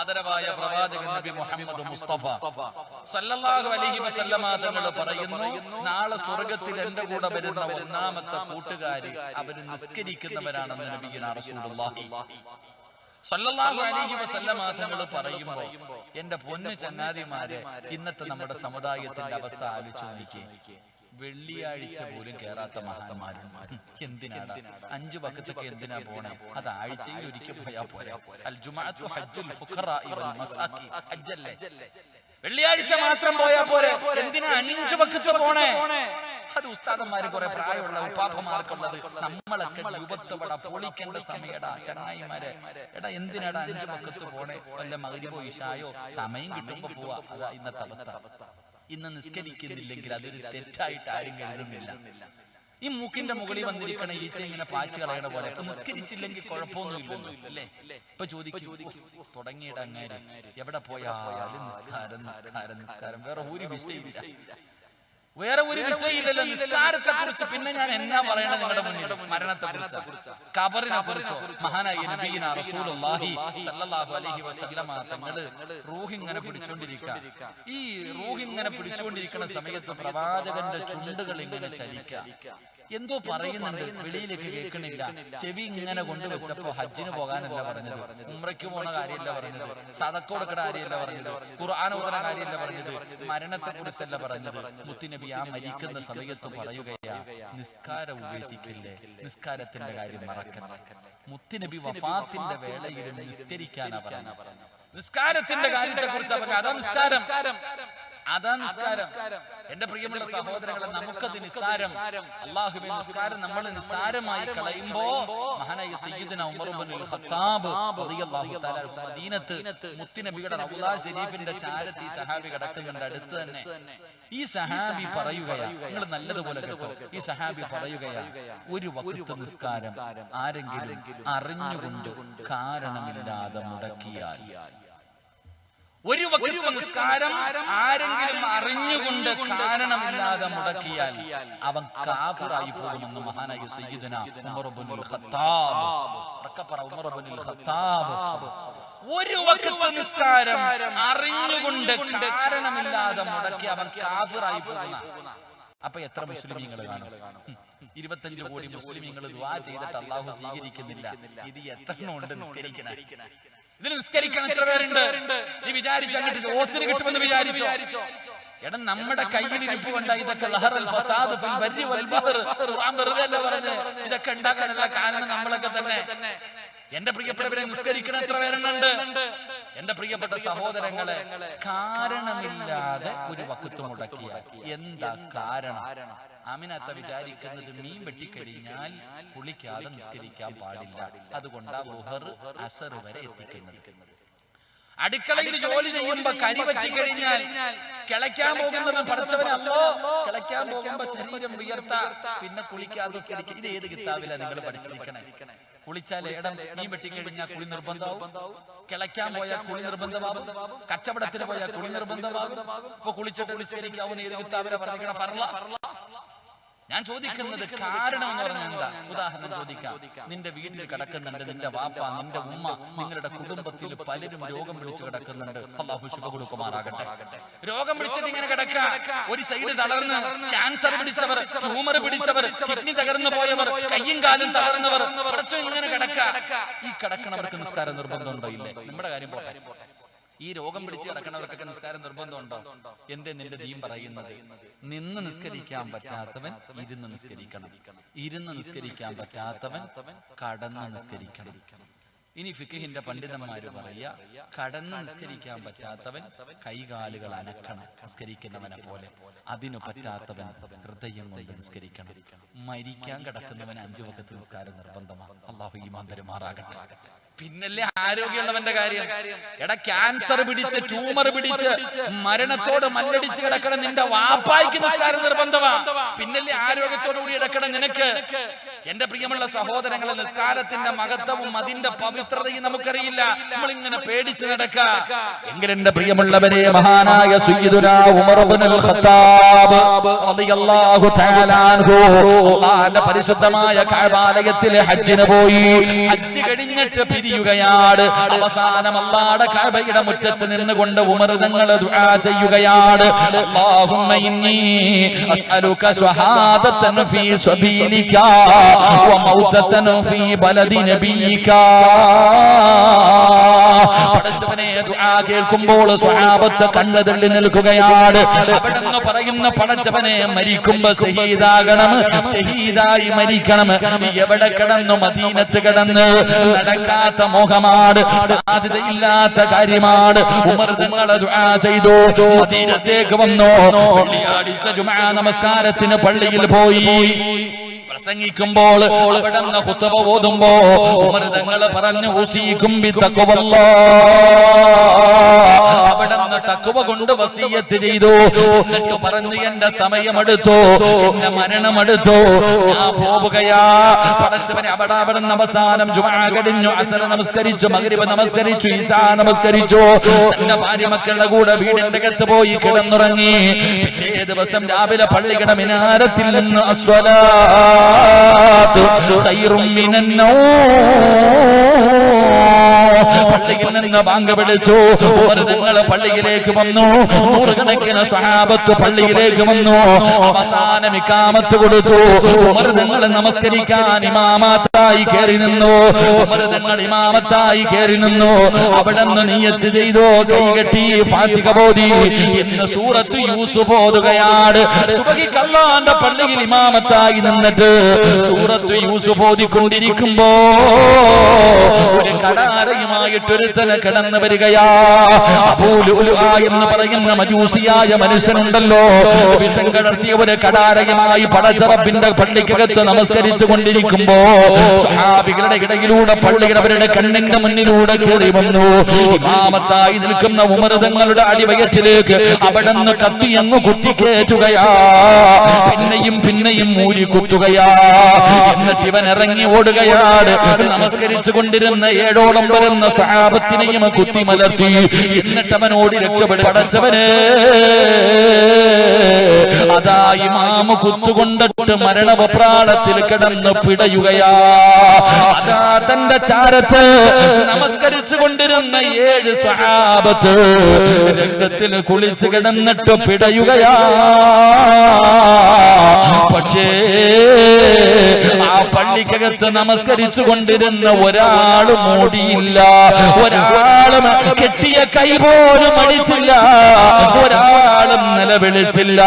ആദരവായ പ്രവാചകൻ നബി മുഹമ്മദ് മുസ്തഫ. സല്ലല്ലാഹു അലൈഹി വസല്ലമ തങ്ങൾ പറയുന്നു നാളെ സ്വർഗത്തിൽ എന്റെ കൂടെ വരുന്ന ഒന്നാമത്തെ കൂട്ടുകാരി അവർ നിസ്കരിക്കുന്നവരാണെന്ന് നബിയിന റസൂലുള്ളാഹി. സല്ലല്ലാഹു അലൈഹി വസല്ലമ തങ്ങൾ പറയുമ്പോൾ എന്റെ പൊന്നു ചങ്ങാതിമാരെ ഇന്നത്തെ നമ്മുടെ സമുദായത്തിന്റെ അവസ്ഥ ആലോചിച്ച് നോക്കിയേ. വെള്ളിയാഴ്ച പോലും കേറാത്ത മഹാന്മാരുണ്ട് എന്തിനാണ് അഞ്ചു പക്കത്തൊക്കെ എന്തിനാ പോണേ? അത് ആഴ്ചയിൽ ഒരിക്കൽ പോയാ പോരാ. വെള്ളിയാഴ്ച മാത്രം പോയാ പോരെ? എന്തിനാ അഞ്ചു പക്കത്ത് പോണേ? അത് ഉസ്താദന്മാര് കുറെ പ്രായമുള്ള ഉപ്പാപ്പമാർക്കുള്ളത് നമ്മളൊക്കെ രൂപത്തോടെ പൊളിക്കേണ്ട സമയടാ ചങ്ങായിമാരെ. എടാ എന്തിനാടാ അഞ്ചു പക്കത്ത് പോണേ? വല്ല മകരിബോ ഇഷായോ സമയം കിട്ടുമ്പോ പോവാ. അതാ ഇന്നത്തെ അവസ്ഥ. ഇന്ന് നിസ്കരിക്കുന്നില്ലെങ്കിൽ അതൊരു തെറ്റായിട്ട് ആരും കരുതുന്നില്ല ഈ മൂക്കിന്റെ മുകളിൽ വന്നിരിക്കണ ഈച്ച ഇങ്ങനെ പാച്ച് കളയണ പോലെ. അപ്പൊ നിസ്കരിച്ചില്ലെങ്കിൽ കുഴപ്പമൊന്നുമില്ലല്ലോ. അല്ലേ? ഇപ്പൊ ചോദിക്കും തുടങ്ങിയിട്ട് അങ്ങനെ എവിടെ പോയാലും നിസ്കാരം നിസ്കാരം നിസ്കാരം വേറെ ഒരു വിഷയമില്ല വേറെ ഒരു വിഷയമില്ലല്ലോ നിസ്കാരത്തെ കുറിച്ച് പിന്നെ ഞാൻ എന്നാ പറയണത് നിങ്ങളുടെ മുന്നിൽ? മരണത്തെ കുറിച്ച് കബറിനെ കുറിച്ചോ മഹാനായ നബീന റസൂലുള്ളാഹി സല്ലല്ലാഹു അലൈഹി വസല്ലമ തങ്ങൾ റൂഹ് ഇങ്ങനെ പിടിച്ചുകൊണ്ടിരിക്കാ ഈ റൂഹ് ഇങ്ങനെ പിടിച്ചുകൊണ്ടിരിക്കുന്ന സമയത്ത് പ്രവാചകന്റെ ചുണ്ടുകൾ ഇങ്ങനെ ചലിക്കുക. എന്തോ പറയുന്നുണ്ട്. വെളിയിലേക്ക് കേൾക്കണില്ല ചെവി ഇങ്ങനെ കൊണ്ടുവച്ചപ്പോ ഹജ്ജിന് പോകാനല്ല പറഞ്ഞത്. ഉമ്രയ്ക്ക് പോണ കാര്യമല്ല പറഞ്ഞത്. സതക്ക് കൊടുക്കണ കാര്യമല്ല പറഞ്ഞത്. ഖുർആൻ ഓതണ കാര്യമല്ല പറഞ്ഞത്. മരണത്തെ കുറിച്ചല്ല പറഞ്ഞത്. മുത്തുനബി ആ മരിക്കുന്ന സമയത്ത് പറയുകയാ നിസ്കാരം ഉപേക്ഷിക്കില്ലേ? നിസ്കാരത്തിന്റെ കാര്യം മറക്കണം മുത്തുനബി വഫാത്തിന്റെ വേളയിൽ നിസ്കരിക്കാനാ പറഞ്ഞത്. നിസ്കാരത്തിന്റെ കാര്യത്തെ കുറിച്ച് പറഞ്ഞു അതാ നിസ്കാരം. അതാ നിസ്കാരം. എന്റെ പ്രിയമുള്ള സഹോദരങ്ങളെ നമുക്കത് നിസ്സാരം. അള്ളാഹുബി നിസ്കാരം നമ്മൾ നിസ്സാരമായി കളയുമ്പോ മഹാനായ സയ്യിദ്ന ഉമർ ഇബ്നുൽ ഖത്താബ് മദീനത്ത് മുത്തുനബിയുടെ റൗള ഷരീഫിന്റെ ചാരത്ത് ഈ സഹാബി കിടക്കുന്നുണ്ട് അടുത്ത് തന്നെ. ഈ സഹാബി പറയുകയാ. നിങ്ങൾ നല്ലതുപോലെ കേട്ടോ. ഈ സഹാബി പറയുകയാ ഒരു വക്ത നിസ്കാരം ആരെങ്കിലും അറിഞ്ഞുകൊണ്ട് കാരണമില്ലാതെ മുടക്കിയാൽ ഒരു വക്ത നിസ്കാരം ആരെങ്കിലും അറിഞ്ഞുകൊണ്ട് കാരണമില്ലാതെ മുടക്കിയാൽ അവൻ കാഫിറായി പോകുമെന്ന് മഹാനായ സയ്യിദന ഉമർ ഇബ്നുൽ ഖത്താബ് ഉറക്കെ പറ ഉമർ ഇബ്നുൽ ഖത്താബ്. ഒരു വക്ത നിസ്കാരം അറിഞ്ഞുകൊണ്ട് കാരണമില്ലാതെ മുടക്കി അവൻ കാഫിറായി പോകുന്ന അപ്പൊ എത്ര മുസ്ലിമീങ്ങൾ കാണും. ഇരുപത്തഞ്ച് കോടി മുസ്ലിമീങ്ങൾ ദുആ ചെയ്തിട്ട് അള്ളാഹു സ്വീകരിക്കുന്നില്ല. ഇത് എത്ര ഉണ്ട് നിസ്കരിക്കണ? ഇതിൽ നിസ്കരിക്കാൻ എത്ര പേരുണ്ട്? നീ വിചാരിച്ചു അങ്ങോട്ട് ഓസിന് കിട്ടുമെന്ന് വിചാരിച്ചോ? എടാ നമ്മുടെ കയ്യിൽ ഇരിപ്പ് കൊണ്ട ഇതൊക്കെ ലഹറൽ ഫസാദ് ഫിൽ ബർരി വൽ ബഹർ ഖുർആൻ വെറുതെ അല്ല പറഞ്ഞ് ഇതൊക്കെ ഉണ്ടാക്കാനുള്ള കാരണം നമ്മളൊക്കെ തന്നെ. എന്റെ പ്രിയപ്പെട്ടവരെ നിസ്കരിക്കണ എത്ര പേരുണ്ട്? എന്റെ പ്രിയപ്പെട്ട സഹോദരങ്ങളെ കാരണമില്ലാതെ ഒരു വക്കത്ത് മുടക്കിയ എന്താ കാരണം? ആമിനത്ത വിചാരിക്കുന്നത് മീൻ വെട്ടിക്കഴിഞ്ഞാൽ കുളിക്കാതെ നിസ്കരിക്കാൻ പാടില്ല. അതുകൊണ്ടാ ബുഹർ അസർ വരെ എത്തിക്കുന്നത്. അടുക്കളയിൽ ജോലി ചെയ്യുമ്പോ കരി പറ്റിക്കഴിഞ്ഞാൽ കിളയ്ക്കാൻ പോകുന്നവൻ പഠിച്ചവനല്ലോ കിളയ്ക്കാൻ പോകുമ്പോ ശരീരം ഉയർത്ത പിന്നെ കുളിക്കാതെ ഇത് ഏത് കിതാബില നിങ്ങൾ പഠിച്ചിരിക്കണേ? കുളിച്ചാൽ ഇടം മീൻ വെട്ടിക്കഴിഞ്ഞാൽ കുളി നിർബന്ധമാവും. കിളയ്ക്കാൻ പോയാൽ കുളി നിർബന്ധമാവും. കച്ചവടത്തിന് പോയാൽ കുളി നിർബന്ധമാവും. ഇപ്പൊ കുളിച്ചിട്ട് നിസ്കരിക്കാവുന്ന ഏത് കിതാബില പറഞ്ഞിരിക്കണ. ഞാൻ ചോദിക്കുന്നത് കാരണം എന്ന് പറഞ്ഞാൽ എന്താ? ഉദാഹരണം ചോദിക്കാം. നിന്റെ വീട്ടിൽ കിടക്കുന്നുണ്ട് നിന്റെ വാപ്പ നിന്റെ ഉമ്മ നിങ്ങളുടെ കുടുംബത്തിൽ പലരും രോഗം പിടിച്ചു കിടക്കുന്നുണ്ട്. അള്ളാഹു ശുഭ കൊടുക്കുമാറാകട്ടെ. രോഗം പിടിച്ചിട്ട് ഇങ്ങനെ കിടക്കുക. ഒരു സൈഡ് തളർന്ന് ക്യാൻസർ പിടിച്ചവർ ട്യൂമർ പിടിച്ചവർ കിഡ്നി തകർന്നു പോയവർ കയ്യും കാലും തളർന്നവർ കുറച്ചു ഇങ്ങനെ കിടക്കുക. ഈ കിടക്കണവർക്ക് നിസ്കാരം നിർബന്ധമുണ്ടോ? ഇല്ലേ. നമ്മുടെ കാര്യം പോട്ടെ. ഈ രോഗം പിടിച്ച് കിടക്കണവർക്കൊക്കെ നിസ്കാരം നിർബന്ധമുണ്ടോ? എന്തേ നിന്റെ ദീൻ പറയുന്നത്? നിന്ന് നിസ്കരിക്കാൻ പറ്റാത്തവൻ ഇരുന്ന് നിസ്കരിക്കണം. ഇരുന്ന് നിസ്കരിക്കാൻ പറ്റാത്തവൻ കടന്ന് നിസ്കരിക്കണം. ഇനി ഫിഖിന്റെ പണ്ഡിതന്മാര് പറയുക കടന്ന് നിസ്കരിക്കാൻ പറ്റാത്തവൻ കൈകാലുകൾ അനക്കണം നിസ്കരിക്കുന്നവനെ പോലെ. അതിനു പറ്റാത്തവൻ ഹൃദയം കൊണ്ട് നിസ്കരിക്കണം. മരിക്കാൻ കിടക്കുന്നവൻ അഞ്ചു വക്കത്ത് നിസ്കാരം നിർബന്ധമാണ് അള്ളാഹു ഈ മാന്തരുമാറാകട്ടെ പിന്നല്ലേ ആരോഗ്യമുള്ളവന്റെ കാര്യം? എടാ ക്യാൻസർ പിടിച്ച് ട്യൂമർ പിടിച്ച് മരണത്തോട് മല്ലടിച്ച് കിടക്കണം നിന്റെ വാപ്പായ്ക്ക് നിസ്കാരം നിർബന്ധമാണ് പിന്നല്ലേ ആരോഗ്യത്തോടു കൂടി കിടക്കണം നിനക്ക്? എന്റെ പ്രിയമുള്ള സഹോദരങ്ങളെ നിസ്കാരത്തിന്റെ മഹത്വവും അതിന്റെ പവിത്രതയും നമുക്കറിയില്ല. നമ്മൾ ഇങ്ങനെ പേടിച്ചു നടക്ക എന്റെ പ്രിയമുള്ളവരെ മഹാനായ പരിശുദ്ധമായ കാബാലയത്തിലെ ഹജ്ജിന് പോയി. ഹജ്ജ് കഴിഞ്ഞിട്ട് പിരി പിരിയുകയാണ്. അവസാനം അള്ളാടെ കഅബയുടെ മുറ്റത്ത് നിന്നുകൊണ്ട് ഉമർ തങ്ങൾ ദുആ ചെയ്യുകയാണ്. അസ്അലുക സ്വഹാദത്തൻ ഫീ സബീലിക. വമൗതത്തൻ ഫീ بلد نبيك. പടച്ചവനെ ദുആ കേൾക്കുമ്പോൾ സ്വഹാബത്ത് കണ്ണു തള്ളി നിൽക്കുകയാണ്. അവിടെന്ന് പറയുന്ന പടച്ചവനെ മരിക്കുമ്പോ ഷഹീദാകണം ഷഹീദായി മരിക്കണം. എവിടെ കിടന്നു? മദീനത്ത് കിടന്ന്. നടക്കാത്ത മോഹമാണ്. സാധ്യതയില്ലാത്ത കാര്യമാണ്. ഉമർ ദുആ ചെയ്തു. മദീനത്തേക്ക് വന്നു. വെള്ളിയാഴ്ച ജുമാ നമസ്കാരത്തിന് പള്ളിയിൽ പോയി. പ്രസംഗിക്കുമ്പോൾ അവിടുന്ന് ഹുത്തബ ഓതുമ്പോ ഉമർ തങ്ങൾ പറഞ്ഞു ഊസിക്കും അവിടുന്ന് തക്കുവ കൊണ്ട് വസീയത്ത് ചെയ്തു. എന്നിട്ട് പറഞ്ഞു എന്റെ സമയമെടുത്തു എന്റെ മരണമെടുത്തു പോവുകയാ. പടച്ചവനെ അവിടെ അവിടെ അവസാനം കഴിഞ്ഞു. അസര നമസ്കരിച്ചു മകരിവ നമസ്കരിച്ചു ഈസാ നമസ്കരിച്ചു. തന്റെ ഭാര്യ മക്കളുടെ കൂടെ വീടിന്റെ അകത്ത് പോയി കിടന്നുറങ്ങി. പിറ്റേ ദിവസം രാവിലെ പള്ളിയുടെ മിനാരത്തിൽ നിന്ന് അസ്വലാത്ത്. ഖൈറും പള്ളിയിൽ നിന്ന് ബാങ്ക് വിളിച്ചു. നിങ്ങൾ പള്ളിയിലേക്ക് വന്നു. നൂറുകണക്കിന് സഹാബത്ത് പള്ളിയിലേക്ക് വന്നു. അവസാനം ഇക്കാമത്ത് കൊടുത്തു. നിങ്ങൾ നമസ്കരിക്കാൻ ഇമാമത്തായി കയറി നിന്നു. മൃതങ്ങൾ ഇമാമത്തായി കയറി നിന്നു. അവിടെ നിന്ന് നീയത്ത് ചെയ്തോ കൈകെട്ടി ഫാത്തിക ബോധി എന്ന് സൂറത്ത് യൂസുഫ് ഓതുകയാണ്. സുബഹിക്കല്ലാന്റെ പള്ളിയിൽ ഇമാമത്തായി നിന്നിട്ട് സൂറത്ത് യൂസുഫ് ഓതിക്കൊണ്ടിരിക്കുമ്പോ ഒരു കടാരയുമായിട്ടൊരുത്തനെ കിടന്നു വരികയാ. എന്ന് പറയുന്ന മജൂസിയായ മനുഷ്യനുണ്ടല്ലോ. വിഷം ഒരു കടാരകമായി പടച്ചറപ്പിന്റെ പള്ളിക്കകത്ത് നമസ്കരിച്ചു കൊണ്ടിരിക്കുമ്പോ സഹാബികളുടെ ഇടയിലൂടെ പള്ളിയുടെ അവരുടെ കണ്ണിന്റെ മുന്നിലൂടെ കയറി വന്നു. ഇമാമത്തായി നിൽക്കുന്ന ഉമർതങ്ങളുടെ അടിവയറ്റിലേക്ക് അവിടെ നിന്ന് കത്തി അങ്ങ് കുത്തിക്കേറ്റുകയാ പിന്നെയും പിന്നെയും മൂരി കുത്തുകയാ. എന്നിട്ട് ഇവൻ ഇറങ്ങി ഓടുകയാണ്. നമസ്കരിച്ചു കൊണ്ടിരുന്ന ഏഴോളം വരുന്ന സഹാബത്തിനെയും കുത്തി മലർത്തി. എന്നിട്ട് അവനോട് രക്ഷപ്പെടും പടച്ചവന് അതാ ഇമാമ് കുത്തുകൊണ്ടിട്ട് മരണവപ്രാളത്തിൽ കിടന്ന് പിടയുകയാ. അതാ തന്റെ ചാരത്ത് നമസ്കരിച്ചു കൊണ്ടിരുന്ന ഏഴ് സ്വഭാവത്ത് രക്തത്തിൽ കുളിച്ചു കിടന്നിട്ട് പിടയുകയാ. പക്ഷേ ആ പള്ളിക്കകത്ത് നമസ്കരിച്ചു കൊണ്ടിരുന്ന ഒരാളും മോടിയില്ല ഒരാളും കെട്ടിയ കൈ പോലും അടിച്ചില്ല. ഒരാളും നിലവിളിച്ചില്ല.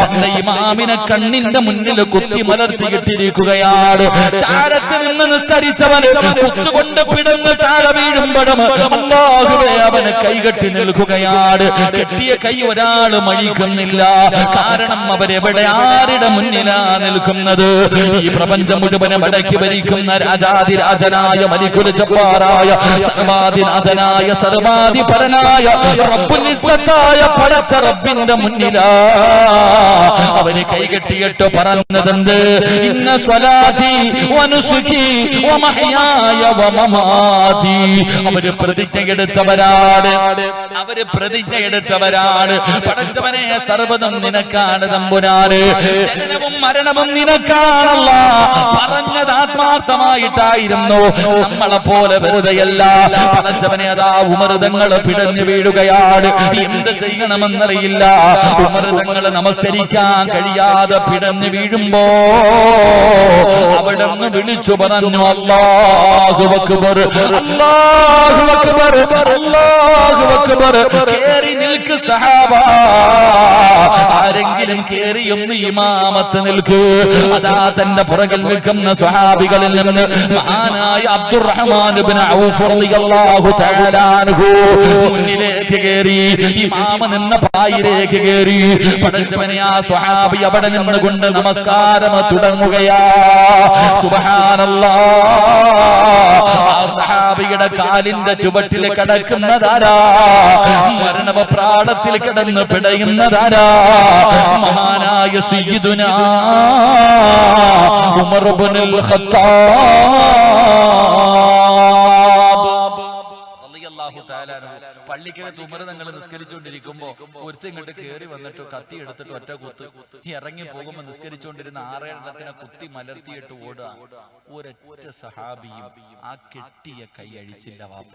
തന്റെ ഇമാമിനെ കണ്ണിന്റെ മുന്നിൽ കുത്തി മലർത്തിയിട്ടിരിക്കുകയാണ് ചാരത്തിൽ നിന്ന് നിസ്കരിച്ചവൻ കുത്തുകൊണ്ട് പിടന്ന് താഴെ വീഴുമ്പോഴും അല്ലാഹുവേ അവന് കൈകെട്ടി നിൽക്കുകയാണ്. കെട്ടിയ കൈ ഒരാൾ മഴിക്കുന്നില്ല. കാരണം അവരെവിടെ ആരുടെ മുന്നിലാ നിൽക്കുന്നത്? ഈ പ്രപഞ്ചം മുഴുവനെ മടക്കി ഭരിക്കുന്ന രാജാതിരാജനായ മലിക്കുല ജബ്ബാറായ സർവാധിനാഥനായ സർവാധിപരനായ റബ്ബുനിസ്സത്തായ പടച്ച റബ്ബിന്റെ മുന്നിലാ അവന് കൈകെട്ടിയിട്ട് പറഞ്ഞതെന്ത്? ഇന്ന സ്വലാതി വനുസുഖി അവർ പ്രതിജ്ഞ എടുത്തവരാണ് അവർ പ്രതിജ്ഞ എടുത്തവരാണ് പടച്ചവനെ സർവതം നിനക്കാണ് തമ്പുരാന്. ജനനവും മരണവും നിനക്കാണല്ല. പറഞ്ഞത് ആത്മാർത്ഥമായിട്ടായിരുന്നു നമ്മളെ പോലെ വെറുതെയല്ല അതാ ഉമർതങ്ങൾ പിടഞ്ഞു വീഴുകയാണ്. എന്ത് ചെയ്യണമെന്നറിയില്ല. ഉമർതങ്ങൾ നമസ്കരിക്കാൻ കഴിയാതെ പിടഞ്ഞു വീഴുമ്പോ അവിടെ നിന്ന് വിളിച്ചു പറഞ്ഞു അല്ലാഹു അക്ബർ അല്ലാഹു അക്ബർ അല്ലാഹു അക്ബർ. കേറി നിൽക്ക് ആരെങ്കിലും കേറി ഒന്ന് ഇമാമത്ത് നിൽക്ക്. അതാ തന്റെ പുറകിൽ നിൽക്കുന്ന സ്വഹാബികളിൽ നിന്ന് മഹാനായ അബ്ദുറഹ്മാൻ മുന്നിലേക്ക് കേറി ഇമാമ നിന്ന പായിലേക്ക് കേറി. പടച്ചവനെ ആ സ്വഹാബി അവിടെ നിന്നുകൊണ്ട് നമസ്കാരം തുടങ്ങുകയാ. സുബ്ഹാനല്ലാഹ് സഹാബിയുടെ കാലിന്റെ ചുവട്ടിൽ കിടക്കുന്നതാരാ? മരണവ പ്രാണത്തിൽ കിടന്ന് പിടയുന്നതാരാ? മഹാനായ സയ്യിദുനാ ഉമർ ഇബ്നുൽ പള്ളിക്കകത്ത് ഉമർ നിങ്ങൾ നിസ്കരിച്ചുകൊണ്ടിരിക്കുമ്പോ ഒരുത്തി ഇങ്ങോട്ട് കയറി വന്നിട്ട് കത്തി എടുത്തിട്ട് ഒറ്റ കുത്ത്. ഇറങ്ങി പോകുമ്പോ നിസ്കരിച്ചുകൊണ്ടിരുന്ന ആറെണ്ണത്തിനെ കുത്തി മലർത്തിയിട്ട് ഓടുക. ഒരൊറ്റ സഹാബിയും ആ കെട്ടിയ കൈ അഴിച്ചില്ല വാപ്പ.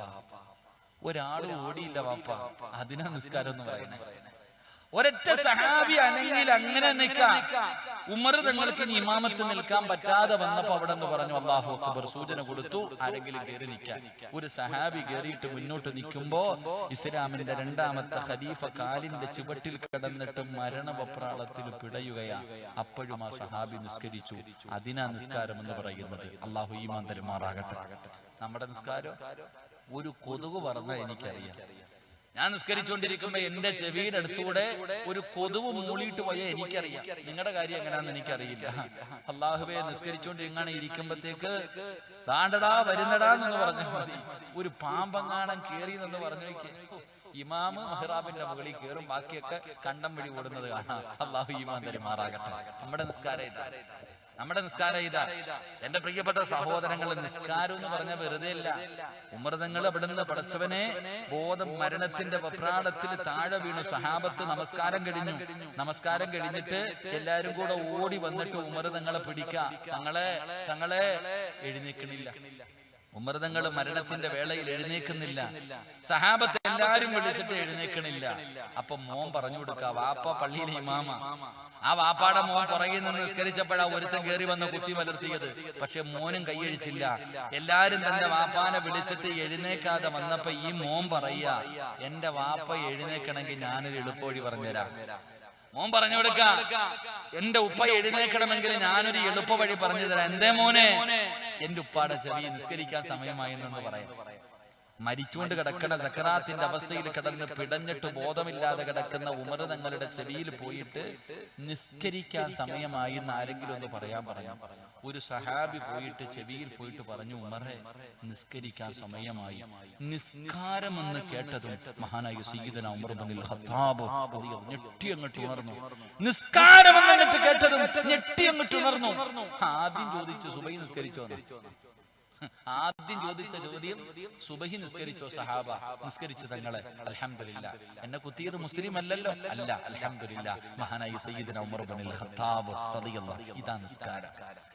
ഒരാളും ഓടിയില്ല വാപ്പ. അതിനാ നിസ്കാരം എന്ന് പറയുന്നത് ഒരൊറ്റ സഹാബി അല്ലെങ്കിൽ അങ്ങനെ നിൽക്കാം. ഉമർ തങ്ങൾക്ക് ഇമാമത്ത് നിൽക്കാൻ പറ്റാതെ വന്നപ്പോ അവിടെ നിന്ന് പറഞ്ഞു അള്ളാഹു അക്ബർ സൂചന കൊടുത്തു ആരെങ്കിലും കയറി നിൽക്കാൻ ഒരു സഹാബി കയറിയിട്ട് മുന്നോട്ട് നിൽക്കുമ്പോ ഇസ്ലാമിന്റെ രണ്ടാമത്തെ ഖലീഫ കാലിന്റെ ചുവട്ടിൽ കിടന്നിട്ട് മരണവപ്രാളത്തിൽ പിടയുകയാ. അപ്പോഴും ആ സഹാബി നിസ്കരിച്ചു. അതിനാ നിസ്കാരം എന്ന് പറയുന്നത്. അള്ളാഹു ഈമാൻ തരുമാറാകട്ടെ. നമ്മുടെ നിസ്കാരം? ഒരു കൊതുക് പറഞ്ഞ എനിക്കറിയാം. ഞാൻ നിസ്കരിച്ചുകൊണ്ടിരിക്കുമ്പോ എന്റെ ചെവിയുടെ അടുത്തൂടെ ഒരു കൊതുവ് മൂളിയിട്ട് പോയ എനിക്കറിയാം. നിങ്ങളുടെ കാര്യം എങ്ങനെയാണെന്ന് എനിക്കറിയില്ല. അള്ളാഹുബെ നിസ്കരിച്ചുകൊണ്ടിരിക്കാണ് ഇരിക്കുമ്പത്തേക്ക് താണ്ടടാ വരുന്നടാ എന്ന് പറഞ്ഞാൽ മതി. ഒരു പാമ്പങ്ങാണം കേറി എന്ന് പറഞ്ഞു ഇമാമ് മെഹ്റാബിന്റെ മുകളിൽ കയറും ബാക്കിയൊക്കെ കണ്ടം വഴി ഓടുന്നത് കാണാം. അള്ളാഹു ഇമാൻ തരുമാറാകട്ടെ. നമ്മുടെ നിസ്കാരം നമ്മുടെ നിസ്കാരം ഇതാ. എന്റെ പ്രിയപ്പെട്ട സഹോദരങ്ങൾ നിസ്കാരം എന്ന് പറഞ്ഞ വെറുതെ ഇല്ല ഉമൃതങ്ങൾ അവിടെ നിന്ന് പടച്ചവനെ ബോധം മരണത്തിന്റെ വപ്രാടത്തിൽ താഴെ വീണു. സഹാബത്ത് നമസ്കാരം കഴിഞ്ഞു. നമസ്കാരം കഴിഞ്ഞിട്ട് എല്ലാരും കൂടെ ഓടി വന്നിട്ട് ഉമൃതങ്ങളെ പിടിക്കാം. തങ്ങളെ തങ്ങളെ എഴുന്നേക്കണില്ല. ഉമൃതങ്ങൾ മരണത്തിന്റെ വേളയിൽ എഴുന്നേക്കുന്നില്ല. സഹാബത്ത് എല്ലാരും വിളിച്ചിട്ട് എഴുന്നേക്കണില്ല അപ്പൊ മോൻ പറഞ്ഞു കൊടുക്ക വാപ്പ പള്ളിയിലെ ഇമാമ. ആ വാപ്പാടെ മോൻ പുറകിൽ നിന്ന് നിസ്കരിച്ചപ്പോഴാ ഒരുത്തൻ കയറി വന്ന് കുത്തി മലർത്തിയത്. പക്ഷെ മോനും കൈയഴിച്ചില്ല എല്ലാരും തന്റെ വാപ്പാനെ വിളിച്ചിട്ട് എഴുന്നേക്കാതെ വന്നപ്പോ ഈ മോൻ പറയ എന്റെ വാപ്പ എഴുന്നേക്കണമെങ്കിൽ ഞാനൊരു എളുപ്പവഴി പറഞ്ഞുതരാം. മോൻ പറഞ്ഞു കൊടുക്ക എന്റെ ഉപ്പ എഴുന്നേക്കണമെങ്കിൽ ഞാനൊരു എളുപ്പ വഴി പറഞ്ഞു തരാം. എന്തേ മോനെ എന്റെ ഉപ്പാടെ ചെവി നിസ്കരിക്കാൻ സമയമായി എന്ന് പറയാം. മരിച്ചുകൊണ്ട് കിടക്കുന്ന സക്കറാത്തിന്റെ അവസ്ഥയിൽ കിടന്ന് പിടഞ്ഞിട്ട് ബോധമില്ലാതെ കിടക്കുന്ന ഉമർ തങ്ങളുടെ ചെവിയിൽ പോയിട്ട് നിസ്കരിക്കാൻ സമയമായി എന്ന് ആരെങ്കിലും ഒന്ന് പറയാൻ പറയാം ഒരു സഹാബി പോയിട്ട് ചെവിയിൽ പോയിട്ട് പറഞ്ഞു ഉമറെ നിസ്കരിക്കാൻ സമയമായി. നിസ്കാരം എന്ന് കേട്ടതും മഹാനായ സീതന ഉമർ ബനിൽ ഖത്താബ് ഞെട്ടി അങ്ങോട്ട് ഉണർന്നു. നിസ്കാരം എന്ന് കേട്ടതും ഞെട്ടി അങ്ങോട്ട് ഉണർന്നു. ആദ്യം ചോദിച്ചു സുബൈ നിസ്കരിച്ചോ. ആദ്യം ചോദിച്ച ചോദ്യം സുബഹി നിസ്കരിച്ചോ സഹാബ? നിസ്കരിച്ചു തങ്ങളെ. അലഹമില്ല എന്നെ കുത്തിയത് മുസ്ലിം അല്ലല്ലോ അല്ല അലഹമില്ല മഹാനായി സയ്യിദിന ഉമർ ബിൻ ഖത്താബ് ഇതാ നിസ്കാരം.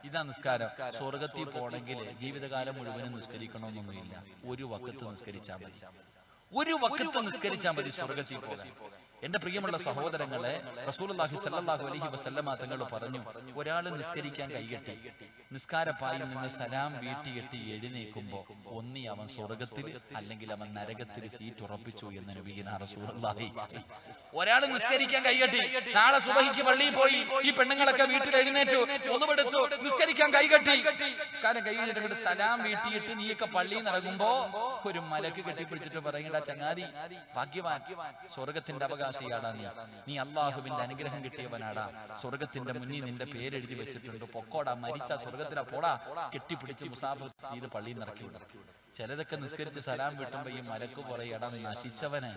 ഇതാ നിസ്കാരം. സ്വർഗത്തിൽ പോണെങ്കിൽ ജീവിതകാലം മുഴുവനും നിസ്കരിക്കണമെന്നൊന്നുമില്ല. ഒരു വക്കത്ത് നിസ്കരിച്ചാൽ മതി. ഒരു വക്കത്ത് നിസ്കരിച്ചാൽ മതി സ്വർഗത്തിൽ പോകാൻ. എന്റെ പ്രിയമുള്ള സഹോദരങ്ങളെ റസൂലുള്ളാഹി സല്ലാഹു അലഹി വസല്ലമ തങ്ങൾ പറഞ്ഞു ഒരാൾ നിസ്കരിക്കാൻ കൈകെട്ടി. നിസ്കാരപ്പായിൽ നിന്ന് സലാം വീട്ടിയെട്ടി എഴുന്നേക്കുമ്പോ ഒന്നി അവൻ സ്വർഗത്തിൽ അല്ലെങ്കിൽ അവൻ നരകത്തിൽ സീറ്റ് ഉറപ്പിച്ചു എന്ന് നബീന റസൂലുള്ളാഹി. ഒരാൾ നിസ്കരിക്കാൻ കൈകെട്ടി. നാളെ സുബഹിക്ക് പള്ളിയിൽ പോയി ഈ പെണ്ണുങ്ങളൊക്കെ വീട്ടിൽ എഴുന്നേറ്റു. ഒന്നുപെടുത്തു നിസ്കരിക്കാൻ കൈകെട്ടി. നിസ്കാരം കൈകെട്ടിട്ട് സലാം വീട്ടിയിട്ട് നീയൊക്കെ പള്ളിയിൽ നിറങ്ങുമ്പോ ഒരു മലക്ക് കെട്ടിപ്പിടിച്ചിട്ട് പറയണ്ട ചങ്ങാതി ഭാഗ്യവാൻ. സ്വർഗത്തിന്റെ അവകാശിയാടാ നീ. നീ. അള്ളാഹുവിന്റെ അനുഗ്രഹം കിട്ടിയവനാടാ. സ്വർഗത്തിന്റെ മുന്നിൽ നിന്റെ പേരെഴുതി വെച്ചിട്ടുണ്ട്. പൊക്കോടാ മരിച്ച സ്വർഗത്തിലാ പോടാ. കെട്ടിപ്പിടിച്ച് മുസാഫർ ചെയ്ത് പള്ളിയിൽ നിറക്കി ചിലതൊക്കെ നിസ്കരിച്ച് സലാം വിട്ടുമ്പോ ഈ മലക്ക് പറയടാ നശിച്ചവനെ.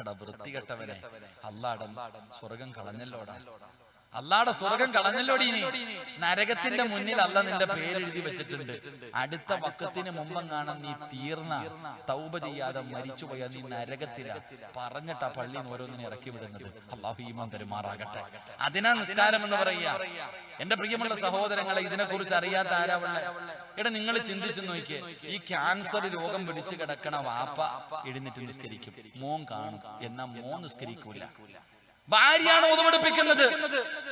എടാ വൃത്തികെട്ടവനെ. അല്ലാടം സ്വർഗം കളഞ്ഞല്ലോടാ. അല്ലാടെ സ്വർഗം കളഞ്ഞല്ലോടി നീ. നരകത്തിന്റെ മുന്നിൽ അല്ല നിന്റെ പേരെഴുതി വെച്ചിട്ടുണ്ട്. അടുത്ത വക്കത്തിന് മുമ്പം കാണാൻ നീ തീർന്ന തൗബ ചെയ്യാതെ മരിച്ചു പോയാൽ നീ നരകത്തില. പറഞ്ഞിട്ടാ പള്ളി ഓരോന്നിനെ ഇറക്കി വിടുന്നത്. അള്ളാഹു ഈമാൻ പെരുമാറാകട്ടെ. അതിനാ നിസ്കാരം എന്ന് പറയുക. എന്റെ പ്രിയമുള്ള സഹോദരങ്ങളെ ഇതിനെ കുറിച്ച് അറിയാത്ത ആരാവുള്ള? എടാ നിങ്ങൾ ചിന്തിച്ചു നോക്കിയേ. ഈ ക്യാൻസർ രോഗം പിടിച്ചു കിടക്കണ വാപ്പ എഴുന്നേറ്റ് നിസ്കരിക്കും. മോൻ കാണും. എന്നാ മോൻ നിസ്കരിക്കൂല. ഭാര്യയാണ് ഒതുവെടുപ്പിക്കുന്നത്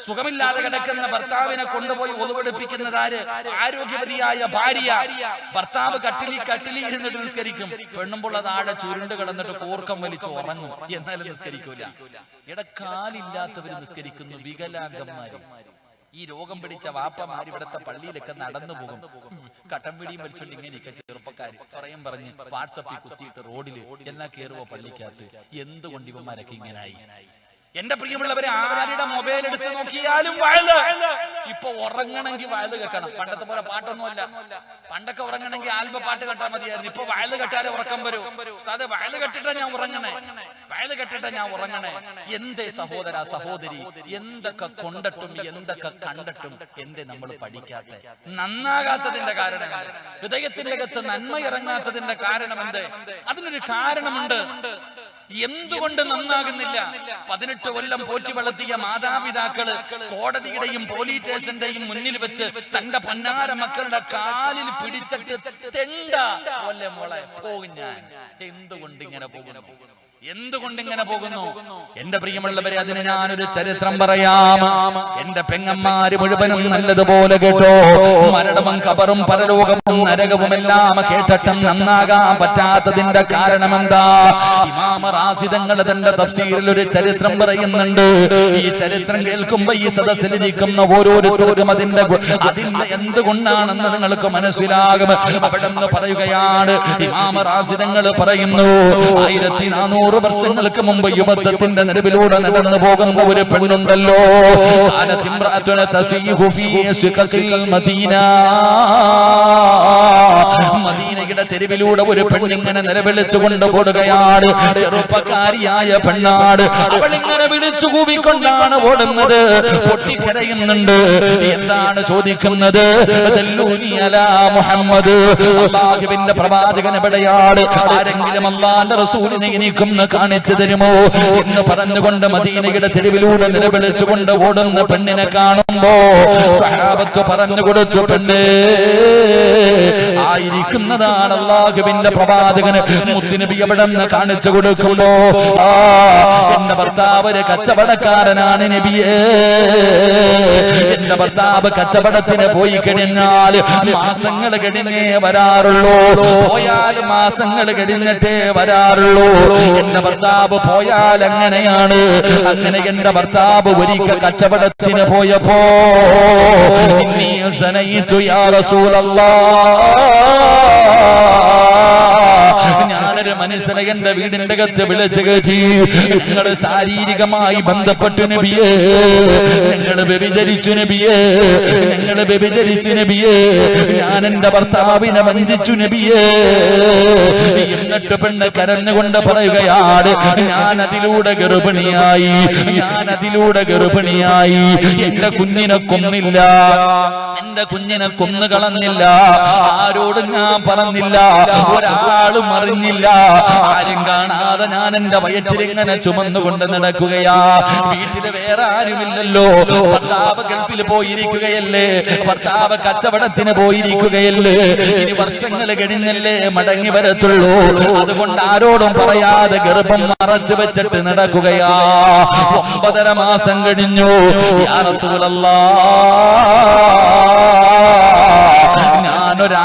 സുഖമില്ലാതെ കിടക്കുന്ന ഭർത്താവിനെ കൊണ്ടുപോയി ഒതുവെടുപ്പിക്കുന്നത് ആര്? ആരോഗ്യവതിയായ ഭാര്യ. ഭർത്താവ് കട്ടിലി കട്ടിലി ഇരുന്നിട്ട് നിസ്കരിക്കും. പെണ്ണുമ്പോൾ താഴെ ചുരുണ്ട് കിടന്നിട്ട് കൂർക്കം വലിച്ച് ഉറങ്ങും. എന്നാലും നിസ്കരിക്കൂല. ഇടക്കാലില്ലാത്തവർ നിസ്കരിക്കുന്നു. വികലാംഗന്മാര്. ഈ രോഗം പിടിച്ച വാപ്പമാർ ഇവിടുത്തെ പള്ളിയിലൊക്കെ നടന്നു പോകും. കട്ടം പിടിയും വലിച്ചുകൊണ്ട് ഇങ്ങനെയൊക്കെ ചെറുപ്പക്കാർ പറയും പറഞ്ഞ് വാട്സപ്പിൽ കുത്തിയിട്ട് റോഡിൽ എന്നാ കേറുവോ പള്ളിക്കകത്ത്? എന്തുകൊണ്ട് ഇവന്മാരൊക്കെ ഇങ്ങനായി? എന്റെ പ്രിയമുള്ളവരെ ആരുടെ മൊബൈൽ എടുത്ത് നോക്കിയാലും വയൽ. ഇപ്പൊ ഉറങ്ങണമെങ്കിൽ വയൽ കേൾക്കണം പണ്ടത്തെ പോലെ പാട്ടൊന്നുമല്ല. പണ്ടൊക്കെ ഉറങ്ങണമെങ്കിൽ ആൽബ പാട്ട് കേട്ടാൽ മതിയായിരുന്നു. ഇപ്പൊ വയൽ കെട്ടാലേ ഉറക്കം വരും. അതെ വയൽ കെട്ടിട്ടാ ഞാൻ ഉറങ്ങണേ. വയൽ കെട്ടിട്ടാ ഞാൻ ഉറങ്ങണേ. എന്തേ സഹോദര സഹോദരി? എന്തൊക്കെ കൊണ്ടിട്ടും എന്തൊക്കെ കണ്ടിട്ടും എന്തേ നമ്മൾ പഠിക്കാത്ത? നന്നാകാത്തതിന്റെ കാരണം അകത്ത് നന്മ ഇറങ്ങാത്തതിന്റെ കാരണം എന്ത്? അതിനൊരു കാരണമുണ്ട്. എന്തുകൊണ്ട് നന്നാകുന്നില്ല? പതിനെട്ട് കൊല്ലം പോറ്റി വളർത്തിയ മാതാപിതാക്കൾ കോടതിയുടെയും പോലീസ് സ്റ്റേഷന്റെയും മുന്നിൽ വെച്ച് തന്റെ പൊന്നാര മക്കളുടെ കാലിൽ പിടിച്ചിട്ട് തെണ്ട. മോളെ പോകും ഞാൻ. എന്തുകൊണ്ട് ഇങ്ങനെ പോകുന്നു? എന്തുകൊണ്ട് ഇങ്ങനെ പോകുന്നു? എന്റെ പ്രിയമുള്ളവരെ അതിന് ഞാനൊരു ചരിത്രം പറയാം. എന്റെ പെങ്ങന്മാര് മുഴുവനും നല്ലതുപോലെ കേട്ടോ. മരണവും കബറും പരലോകവും നരകവും എല്ലാം കേട്ടിട്ടും നന്നാകാൻ പറ്റാത്തതിന്റെ കാരണം എന്താ ഇമാമ റാസിദങ്ങൾ തന്റെ തഫ്സീറിൽ ഒരു ചരിത്രം പറയുന്നുണ്ട്. ഈ ചരിത്രം കേൾക്കുമ്പോ ഈ സദസ്സിലിരിക്കുന്ന ഓരോരുത്തരും അതിന്റെ അതിന്റെ എന്തുകൊണ്ടാണെന്ന് നിങ്ങൾക്ക് മനസ്സിലാകും. അവിടെ നിന്ന് പറയുകയാണ് ഇമാമ റാസിദങ്ങൾ പറയുന്നു. ആയിരത്തി നാനൂറ് വർഷങ്ങൾക്ക് മുമ്പ് യുവത്വത്തിന്റെ നിലവിലൂടെ നടന്നു പോകുന്ന ഒരു പെണ്ണുണ്ടല്ലോ. മദീനയുടെ തെരുവിലൂടെ ഒരു പെണ്ണിങ്ങനെ നിലവിളിച്ചു കൊണ്ടുപോടുകയാണ് ചെറുപ്പക്കാരിയായ പെണ്ണാട് അവളിങ്ങനെ വിളിച്ചു കൂവിക്കൊണ്ടാണ് ഓടുന്നത്. പൊട്ടിക്കരയുന്നുണ്ട്. എന്താണ് ചോദിക്കുന്നത്? മുഹമ്മദ്. പ്രവാചകൻ എവിടെയാണ്? ആരെങ്കിലും അള്ളാന്റെ റസൂലിനെ എനിക്കൊന്ന് കാണിച്ചു തരുമോ? എന്ന് പറഞ്ഞുകൊണ്ട് മദീനയുടെ തെരുവിലൂടെ നിലവിളിച്ചുകൊണ്ട് ഓടുന്ന പെണ്ണിനെ കാണുമ്പോ സഹാബത്ത് പറഞ്ഞു കൊടുത്തു പെണ്ണേ ആയിരിക്കുന്നതാണ് അള്ളാഹുവിന്റെ പ്രവാചകന് മുത്തുനബി എവിടെ നിന്ന് കാണിച്ചു കൊടുക്കുമ്പോ എന്റെ ഭർത്താവ് ഒരു കച്ചവടക്കാരനാണ് നബിയേ. എന്റെ ഭർത്താവ് കച്ചവടത്തിന് പോയി കഴിഞ്ഞാൽ മാസങ്ങൾ കഴിഞ്ഞേ വരാറുള്ളൂ. പോയാൽ മാസങ്ങൾ കഴിഞ്ഞിട്ടേ വരാറുള്ളൂ. എന്റെ ഭർത്താവ് പോയാൽ അങ്ങനെയാണ് അങ്ങനെ എന്റെ ഭർത്താവ് ഒരിക്കൽ കച്ചവടത്തിന് പോയപ്പോ നീ സനയിച്ചു യാ റസൂലല്ലാ. Allah ഞാനൊരു മനുഷ്യനെ എന്റെ വീടിന്റെ അകത്ത് വിളിച്ചു കയറ്റി. ഞങ്ങൾ ശാരീരികമായി ബന്ധപ്പെട്ടു നബിയേ. ഞങ്ങൾ വ്യഭിചരിച്ചു നബിയേ. ഞങ്ങൾ വ്യഭിചരിച്ചു നബിയേ. ഞാൻ എന്റെ ഭർത്താവിനെ വഞ്ചിച്ചു നബിയേ. എന്നിട്ട് പെണ്ണ് കരഞ്ഞുകൊണ്ട് പറയുകയാണ് ഞാൻ അതിലൂടെ ഗർഭിണിയായി. ഞാൻ അതിലൂടെ ഗർഭിണിയായി. എന്റെ കുഞ്ഞിനെ കൊന്നില്ല. എന്റെ കുഞ്ഞിനെ കൊന്നു ആരോടും ഞാൻ പറഞ്ഞില്ല. ഒരാളും അറിഞ്ഞില്ല. ആരും കാണാതെ ഞാൻ എന്റെ വയറ്റിലിങ്ങനെ ചുമന്നുകൊണ്ട് നടക്കുകയാ. വീട്ടിൽ വേറെ ആരുമില്ലല്ലോ. ഭർത്താവ് ഗൾഫിൽ പോയിരിക്കുകയല്ലേ? ഭർത്താവ് കച്ചവടത്തിന് പോയിരിക്കുകയല്ലേ? ഇനി വർഷങ്ങൾ കഴിഞ്ഞല്ലേ മടങ്ങി വരത്തുള്ളൂ. അതുകൊണ്ട് ആരോടും പറയാതെ ഗർഭം മറച്ചു വെച്ചിട്ട് നടക്കുകയാ. ഒമ്പതര മാസം കഴിഞ്ഞു. യാ റസൂലല്ലാ.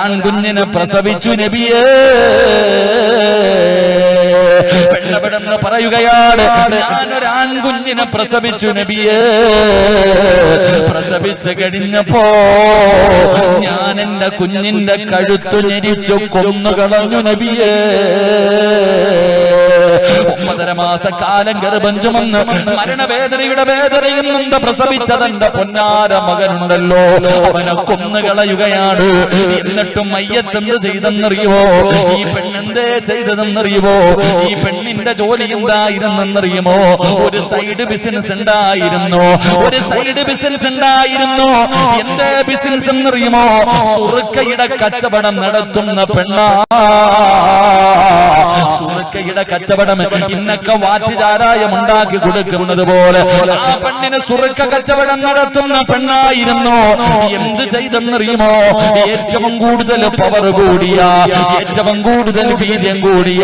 ആൺകുഞ്ഞിനെ പ്രസവിച്ചു നബിയേ. പെണ്ണപെടെന്ന് പറയുകയാണ് ഞാനൊരു ആൺകുഞ്ഞിനെ പ്രസവിച്ചു നബിയേ. പ്രസവിച്ചു കഴിഞ്ഞപ്പോ ഞാൻ എന്റെ കുഞ്ഞിന്റെ കഴുത്തു ഞെരിച്ചു കൊന്നു കളഞ്ഞു നബിയേ. മാസക്കാലം ഗർഭം ചുമന്ന് മരണവേദനയുടെ വേദനയിൽ നിന്ന് പ്രസവിച്ചതെന്റെ പൊന്നാര മകനുണ്ടല്ലോ. അവനെ കൊന്നുകളയുകയാണ് എന്നിട്ടും മയ്യത്തെന്ത് ചെയ്തെന്നറിയുവോ? ഈ പെണ്ണെന്തേ ചെയ്തതെന്നറിയുവോ? ഈ പെണ്ണിന്റെ ജോലി എന്തായിരുന്നെന്നറിയുമോ? ഒരു സൈഡ് ബിസിനസ് ഉണ്ടായിരുന്നു ഒരു സൈഡ് ബിസിനസ് ഉണ്ടായിരുന്നു എന്റെ ബിസിനസ് എന്നറിയുമോ? സുറുക്കയുടെ കച്ചവടം നടത്തുന്ന പെണ്ണ. സുറുക്കയുടെ കച്ചവടം ഇന്നൊക്കെ വാറ്റുചാരായം ഉണ്ടാക്കി കൊടുക്കുന്നത് പോലെ. ആ പെണ്ണിന് സുറുക്ക കച്ചവടം നടത്തുന്ന പെണ്ണായിരുന്നു. എന്ത് ചെയ്തെന്നറിയുമോ? ഏറ്റവും കൂടുതൽ പവർ കൂടിയ ഏറ്റവും കൂടുതൽ വീര്യം കൂടിയ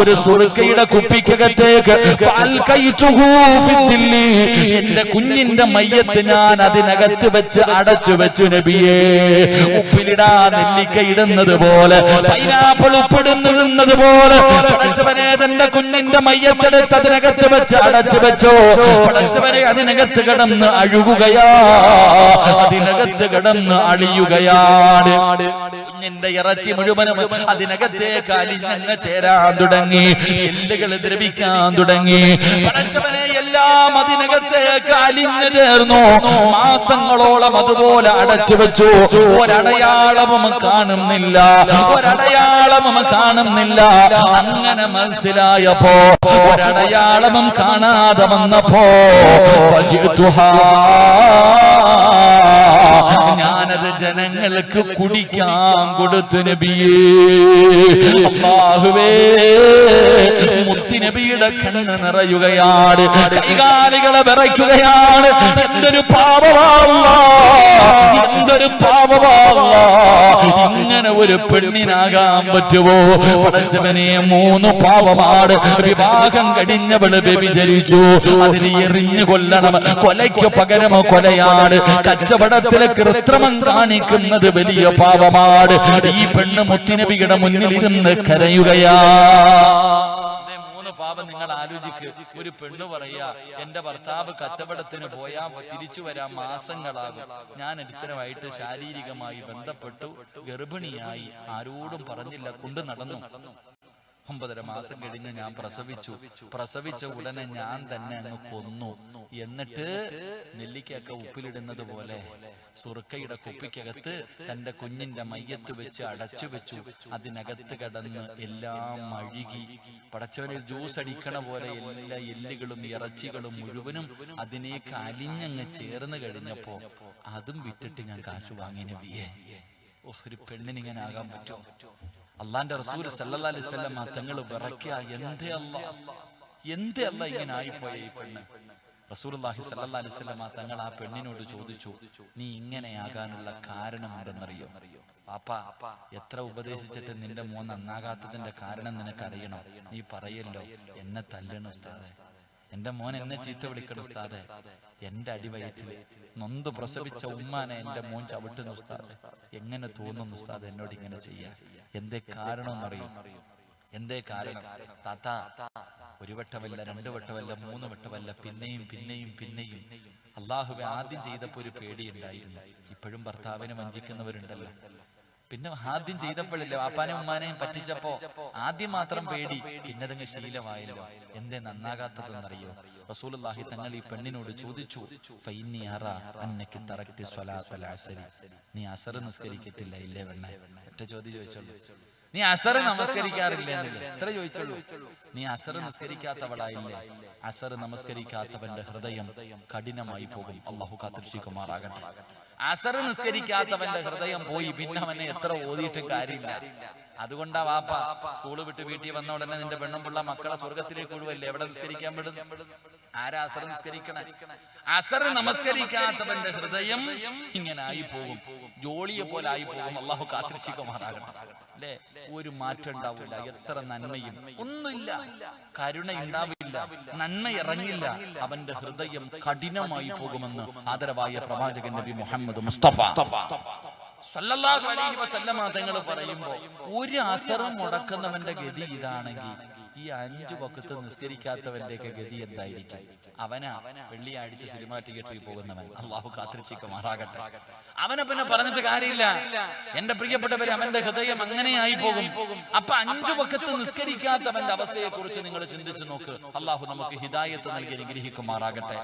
ഒരു സുറുക്കയുടെ കുപ്പിക്കകത്തേക്ക്. എന്റെ കുഞ്ഞിന്റെ മയ്യത്ത് ഞാൻ അതിനകത്ത് വെച്ച് അടച്ചു വെച്ചു നബിയേ. ഉപ്പിലിടാ നെല്ലിക്ക ഇടുന്നത് പോലെ പൈനാപ്പിൾ ഉപ്പിടുന്നിടുന്നത് പോലെ പടച്ചവനെ തന്റെ കുഞ്ഞിന്റെ മയ്യത്തെടുത്ത് അതിനകത്ത് വെച്ച് അടച്ചു വെച്ചോ. പടച്ചവനെ അതിനകത്ത് കിടന്ന് അഴുകുകയാ. അതിനകത്ത് കിടന്ന് അളിയുകയാണ് കുഞ്ഞിന്റെ ഇറച്ചി മുഴുവനും അതിനകത്തേക്ക് അലിഞ്ഞങ്ങ് ചേരാൻ തുടങ്ങി. എല്ലുകൾ ദ്രവിക്കാൻ തുടങ്ങി. പടച്ചവനെ എല്ലാ അലിഞ്ഞു ചേർന്നു. മാസങ്ങളോളം അതുപോലെ അടച്ചു വെച്ചു. ഒരടയാളവും കാണുന്നില്ല. ഒരടയാളവും കാണുന്നില്ല. അങ്ങനെ മനസ്സിലായപ്പോ ഒരടയാളവും കാണാതെ വന്നപ്പോ ഫജിഅ്തുഹാ. ഞാനത് ജനങ്ങൾക്ക് കുടിക്കാൻ കൊടുത്തു നബിയേഹുവേ മുത്തുനബിയുടെ കണ്ണ് നിറയുകയാണ്. കൈകാലികളെ വിറയ്ക്കുകയാണ്. എന്തൊരു പാപമാവുക എന്തൊരു പാപമാവുക ഇങ്ങനെ ഒരു പെണ്ണിനാകാൻ പറ്റുമോ? പടച്ചവനെ മൂന്ന് പാവമാണ് വിവാഹം കടിഞ്ഞവൾ വ്യഭിചരിച്ചു അതിനെ എറിഞ്ഞു കൊല്ലണം. കൊലയ്ക്ക് പകരമോ കൊലയാണ്. കച്ചവടത്തിലെ കൃത്രിമം കാണിക്കുന്നത് വലിയ പാപമാണ് ഈ പെണ്ണ് മുത്തിനബിയുടെ മുന്നിൽ ഇരുന്ന് കരയുകയാ. പാപം നിങ്ങൾ ആലോചിക്ക്. ഒരു പെണ്ണ് പറയാ എന്റെ ഭർത്താവ് കച്ചവടത്തിന് പോയാ തിരിച്ചു വരാ മാസങ്ങളാകും. ഞാൻ ഇത്തരമായിട്ട് ശാരീരികമായി ബന്ധപ്പെട്ടു ഗർഭിണിയായി ആരോടും പറഞ്ഞില്ല കൊണ്ടു നടന്നു. ഒമ്പതര മാസം കഴിഞ്ഞ് ഞാൻ പ്രസവിച്ചു. പ്രസവിച്ച ഉടനെ ഞാൻ തന്നെ അങ്ങ് കൊന്നു. എന്നിട്ട് നെല്ലിക്കൊക്കെ ഉപ്പിലിടുന്നത് പോലെ സുറുക്കയുടെ കുപ്പിക്കകത്ത് തന്റെ കുഞ്ഞിന്റെ മയ്യത്ത് വെച്ച് അടച്ചു വെച്ചു. അതിനകത്ത് കടന്ന് എല്ലാം മഴുകി. പടച്ചവനെ ജ്യൂസ് അടിക്കണ പോലെ എല്ലാ എല്ലുകളും ഇറച്ചികളും മുഴുവനും അതിനെ അലിഞ്ഞങ്ങ് ചേർന്ന് കഴിഞ്ഞപ്പോ അതും വിറ്റിട്ട് ഞാൻ കാശ് വാങ്ങി നബിയെ ഒരു പെണ്ണിനിങ്ങനെ ആകാൻ പറ്റുമോ? അള്ളാന്റെ റസൂൽ സല്ലല്ലാഹു അലൈഹി വസല്ലം തങ്ങൾ വിറയ്ക്കുക എന്തേ അല്ല എന്തേ അല്ല ഇങ്ങനെ ആയിപ്പോയ ഈ പെണ്ണ്? റസൂലുള്ളാഹി സല്ലാ അലൈഹി വസല്ലം തങ്ങൾ ആ പെണ്ണിനോട് ചോദിച്ചു നീ ഇങ്ങനെയാകാനുള്ള കാരണം എന്തെന്നറിയോ? പാപ്പ എത്ര ഉപദേശിച്ചിട്ട് നിന്റെ മോൻ നന്നാകാത്തതിന്റെ കാരണം നിനക്കറിയണം? നീ പറയല്ലോ എന്നെ തല്ലണം ഉസ്താദെ. എന്റെ മോൻ എന്നെ ചീത്ത വിളിക്കണം ഉസ്താദെ. എന്റെ അടിവയറ്റിൽ നൊന്ത് പ്രസവിച്ച ഉമ്മാനെ എന്റെ മോൻ ചവിട്ടുന്നു ഉസ്താദ്. എങ്ങനെ തോന്നുന്നു ഉസ്താദ് എന്നോട് ഇങ്ങനെ ചെയ്യാ എന്തേ കാരണം എന്നറിയും? എന്തേ കാരണം? താത്ത ഒരു വട്ടമല്ല രണ്ട് വട്ടമല്ല മൂന്ന് വട്ടമല്ല പിന്നെയും പിന്നെയും പിന്നെയും അള്ളാഹുവെ ആദ്യം ചെയ്തപ്പോ ഒരു പേടിയുണ്ടായിരുന്നു. ഇപ്പോഴും ഭർത്താവിനെ വഞ്ചിക്കുന്നവരുണ്ടല്ലോ. പിന്നെ ആദ്യം ചെയ്തപ്പോഴല്ലേ വാപ്പാനെയും ഉമ്മാനെയും പറ്റിച്ചപ്പോ? ആദ്യം മാത്രം പേടി. പിന്നെ അതങ്ങ് ശീലമായല്ലോ. എന്തേ നന്നാകാത്തതെന്നറിയോ? റസൂലുള്ളാഹി തങ്ങൾ ഈ പെണ്ണിനോട് ചോദിച്ചു ഫൈനി അറ അന്നക്ക് തറക്തി സ്വലാത്തൽ അസരി. നീ അസർ നിസ്കരിക്കത്തില്ല ഇല്ലേ വെണ്ണ ഒറ്റ ചോദ്യം ചോദിച്ചോളൂ നീ അസർ നമസ്കരിക്കാറില്ല? എത്ര ചോദിച്ചോളൂ നീ അസർ നിസ്കരിക്കാത്തവളായില്ലേ? അസർ നമസ്കരിക്കാത്തവന്റെ ഹൃദയം കഠിനമായി പോകും. അള്ളാഹു കാത്തിരിക്കുമാറാകട്ടെ. അസർ നിസ്കരിക്കാത്തവന്റെ ഹൃദയം പോയി പിന്നെ അവനെ എത്ര ഓതിയിട്ടും കാര്യമില്ല. അതുകൊണ്ടാ വാപ്പ സ്കൂൾ വിട്ട് വീട്ടിൽ വന്ന ഉടനെ നിന്റെ പെണ്ണും പിള്ള മക്കളെ സ്വർഗത്തിലേക്ക് വിടുവല്ലേ? എവിടെ നിസ്കരിക്കാൻ വിടും ആരാ അസർ നിസ്കരിക്കണേ? അസർ നമസ്കരിക്കാത്തവന്റെ ഹൃദയം ഇങ്ങനെ ആയി പോകും. ജോളിയെ പോലെ ആയി പോകും. അള്ളാഹു കാത്തിരിക്കുമാറാകട്ടെ അല്ലേ? ഒരു മാറ്റം ഉണ്ടാവില്ല. എത്ര നന്മയും ഒന്നുമില്ല. കരുണ ഉണ്ടാവില്ല. നന്മ ഇറങ്ങില്ല. അവന്റെ ഹൃദയം കഠിനമായി പോകുമെന്ന് ആദരവായ പ്രവാചകൻ നബി മുഹമ്മദ് മുസ്തഫ. സല്ലല്ലാഹു അലൈഹി വസല്ലമ തങ്ങൾ പറയുമ്പോ ഒരു അസറും മുടക്കുന്നവന്റെ ഗതി ഇതാണെങ്കിൽ ഈ അഞ്ചു നിസ്കരിക്കാത്തവന്റെയൊക്കെ നിസ്കരിക്കാത്തവന്റെ ഗതി എന്തായിരിക്കും? അവനാ. വെള്ളിയാഴ്ച സിനിമാ തിയേറ്ററിൽ പോകുന്നവൻ. അള്ളാഹു കാത്തിരിച്ചിക്കുമാറാകട്ടെ അവനെ പിന്നെ പറഞ്ഞിട്ട് കാര്യമില്ല. എന്റെ പ്രിയപ്പെട്ടവരെ അവന്റെ ഹൃദയം അങ്ങനെയായി പോകും. അപ്പൊ അഞ്ചു പക്കത്ത് നിസ്കരിക്കാത്തവന്റെ അവസ്ഥയെ കുറിച്ച് നിങ്ങൾ ചിന്തിച്ചു നോക്ക്. അള്ളാഹു നമുക്ക് ഹിദായത്ത് നൽകി അനുഗ്രഹിക്കുമാറാകട്ടെ.